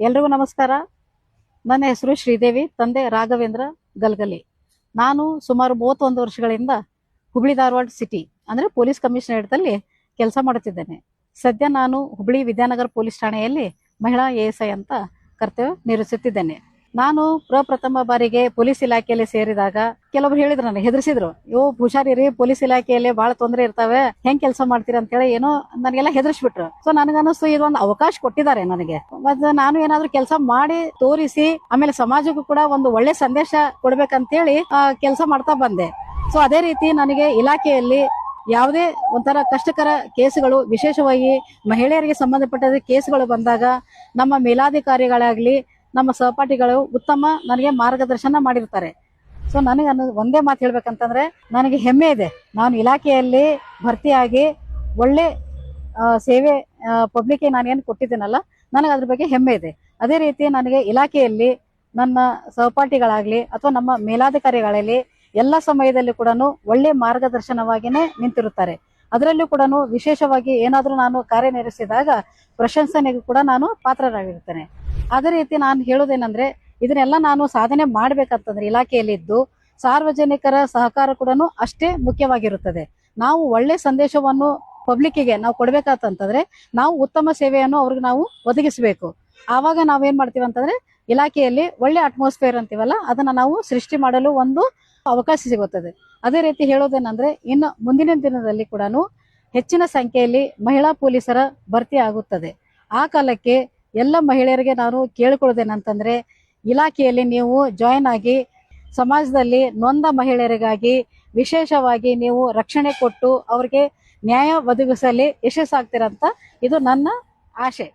ಎಲ್ರಿಗೂ ನಮಸ್ಕಾರ. ನನ್ನ ಹೆಸರು ಶ್ರೀದೇವಿ, ತಂದೆ ರಾಘವೇಂದ್ರ ಗಲ್ಗಲಿ. ನಾನು ಸುಮಾರು ಮೂವತ್ತೊಂದು ವರ್ಷಗಳಿಂದ ಹುಬ್ಳಿ ಧಾರವಾಡ ಸಿಟಿ, ಅಂದ್ರೆ ಪೊಲೀಸ್ ಕಮಿಷನರೇಟ್ದಲ್ಲಿ ಕೆಲಸ ಮಾಡುತ್ತಿದ್ದೇನೆ. ಸದ್ಯ ನಾನು ಹುಬ್ಳಿ ವಿದ್ಯಾನಗರ ಪೊಲೀಸ್ ಠಾಣೆಯಲ್ಲಿ ಮಹಿಳಾ ಎ ಅಂತ ಕರ್ತವ್ಯ ನಿರ್ವಹಿಸುತ್ತಿದ್ದೇನೆ. ನಾನು ಪ್ರಪ್ರಥಮ ಬಾರಿಗೆ ಪೊಲೀಸ್ ಇಲಾಖೆಯಲ್ಲಿ ಸೇರಿದಾಗ ಕೆಲವರು ಹೇಳಿದ್ರು ನನಗೆ, ಹೆದರ್ಸಿದ್ರು. ಇವು ಹುಷಾರಿರಿ ಪೊಲೀಸ್ ಇಲಾಖೆಯಲ್ಲಿ ಬಹಳ ತೊಂದರೆ ಇರ್ತಾವೆ, ಹೆಂಗ್ ಕೆಲಸ ಮಾಡ್ತೀರಾ ಅಂತ ಹೇಳಿ ಏನೋ ನನಗೆಲ್ಲ ಹೆದರ್ಸ್ಬಿಟ್ರು. ಸೊ ನನಗನ್ನಿಸ್ತು ಇದೊಂದು ಅವಕಾಶ ಕೊಟ್ಟಿದ್ದಾರೆ ನನಗೆ. ಮತ್ತೆ ನಾನು ಏನಾದ್ರು ಕೆಲಸ ಮಾಡಿ ತೋರಿಸಿ, ಆಮೇಲೆ ಸಮಾಜಕ್ಕೂ ಕೂಡ ಒಂದು ಒಳ್ಳೆ ಸಂದೇಶ ಕೊಡ್ಬೇಕಂತೇಳಿ ಕೆಲಸ ಮಾಡ್ತಾ ಬಂದೆ. ಸೊ ಅದೇ ರೀತಿ ನನಗೆ ಇಲಾಖೆಯಲ್ಲಿ ಯಾವುದೇ ಒಂಥರ ಕಷ್ಟಕರ ಕೇಸುಗಳು, ವಿಶೇಷವಾಗಿ ಮಹಿಳೆಯರಿಗೆ ಸಂಬಂಧಪಟ್ಟ ಕೇಸುಗಳು ಬಂದಾಗ, ನಮ್ಮ ಮೇಲಾಧಿಕಾರಿಗಳಾಗ್ಲಿ ನಮ್ಮ ಸಹಪಾಠಿಗಳು ಉತ್ತಮ ನನಗೆ ಮಾರ್ಗದರ್ಶನ ಮಾಡಿರ್ತಾರೆ. ಸೊ ನನಗೆ ಅನ್ನೋದು ಒಂದೇ ಮಾತು ಹೇಳ್ಬೇಕಂತಂದ್ರೆ, ನನಗೆ ಹೆಮ್ಮೆ ಇದೆ. ನಾನು ಇಲಾಖೆಯಲ್ಲಿ ಭರ್ತಿಯಾಗಿ ಒಳ್ಳೆ ಸೇವೆ ಪಬ್ಲಿಕ್ಗೆ ನಾನು ಏನು ಕೊಟ್ಟಿದ್ದೀನಲ್ಲ, ನನಗೆ ಅದ್ರ ಬಗ್ಗೆ ಹೆಮ್ಮೆ ಇದೆ. ಅದೇ ರೀತಿ ನನಗೆ ಇಲಾಖೆಯಲ್ಲಿ ನನ್ನ ಸಹಪಾಠಿಗಳಾಗಲಿ ಅಥವಾ ನಮ್ಮ ಮೇಲಾಧಿಕಾರಿಗಳಲ್ಲಿ ಎಲ್ಲ ಸಮಯದಲ್ಲಿ ಕೂಡ ಒಳ್ಳೆ ಮಾರ್ಗದರ್ಶನವಾಗಿಯೇ ನಿಂತಿರುತ್ತಾರೆ. ಅದರಲ್ಲೂ ಕೂಡ ವಿಶೇಷವಾಗಿ ಏನಾದರೂ ನಾನು ಕಾರ್ಯನಿರ್ವಹಿಸಿದಾಗ ಪ್ರಶಂಸನೆಗೂ ಕೂಡ ನಾನು ಪಾತ್ರರಾಗಿರ್ತೇನೆ ಅದೇ ರೀತಿ ನಾನು ಹೇಳೋದೇನಂದ್ರೆ, ಇದನ್ನೆಲ್ಲ ನಾನು ಸಾಧನೆ ಮಾಡ್ಬೇಕಂತಂದ್ರೆ ಇಲಾಖೆಯಲ್ಲಿದ್ದು. ಸಾರ್ವಜನಿಕರ ಸಹಕಾರ ಕೂಡ ಅಷ್ಟೇ ಮುಖ್ಯವಾಗಿರುತ್ತದೆ. ನಾವು ಒಳ್ಳೆ ಸಂದೇಶವನ್ನು ಪಬ್ಲಿಕ್ಕಿಗೆ ನಾವು ಕೊಡ್ಬೇಕಂತಂದ್ರೆ ನಾವು ಉತ್ತಮ ಸೇವೆಯನ್ನು ಅವ್ರಿಗೆ ನಾವು ಒದಗಿಸಬೇಕು. ಆವಾಗ ನಾವೇನ್ ಮಾಡ್ತೀವಿ ಅಂತಂದ್ರೆ, ಇಲಾಖೆಯಲ್ಲಿ ಒಳ್ಳೆ ಅಟ್ಮಾಸ್ಫಿಯರ್ ಅಂತೀವಲ್ಲ, ಅದನ್ನ ನಾವು ಸೃಷ್ಟಿ ಮಾಡಲು ಒಂದು ಅವಕಾಶ ಸಿಗುತ್ತದೆ. ಅದೇ ರೀತಿ ಹೇಳೋದೇನಂದ್ರೆ, ಇನ್ನು ಮುಂದಿನ ದಿನದಲ್ಲಿ ಕೂಡ ಹೆಚ್ಚಿನ ಸಂಖ್ಯೆಯಲ್ಲಿ ಮಹಿಳಾ ಪೊಲೀಸರ ಭರ್ತಿ ಆಗುತ್ತದೆ. ಆ ಕಾಲಕ್ಕೆ ಎಲ್ಲ ಮಹಿಳೆಯರಿಗೆ ನಾನು ಕೇಳಿಕೊಳ್ಳೋದೇನಂತಂದ್ರೆ ಇಲಾಖೆಯಲ್ಲಿ ನೀವು ಜಾಯಿನ್ ಆಗಿ ಸಮಾಜದಲ್ಲಿ ನೊಂದ ಮಹಿಳೆಯರಿಗಾಗಿ ವಿಶೇಷವಾಗಿ ನೀವು ರಕ್ಷಣೆ ಕೊಟ್ಟು ಅವ್ರಿಗೆ ನ್ಯಾಯ ಒದಗಿಸಲಿ ಯಶಸ್ಸಾಗ್ತೀರಂತ ಇದು ನನ್ನ ಆಶೆ.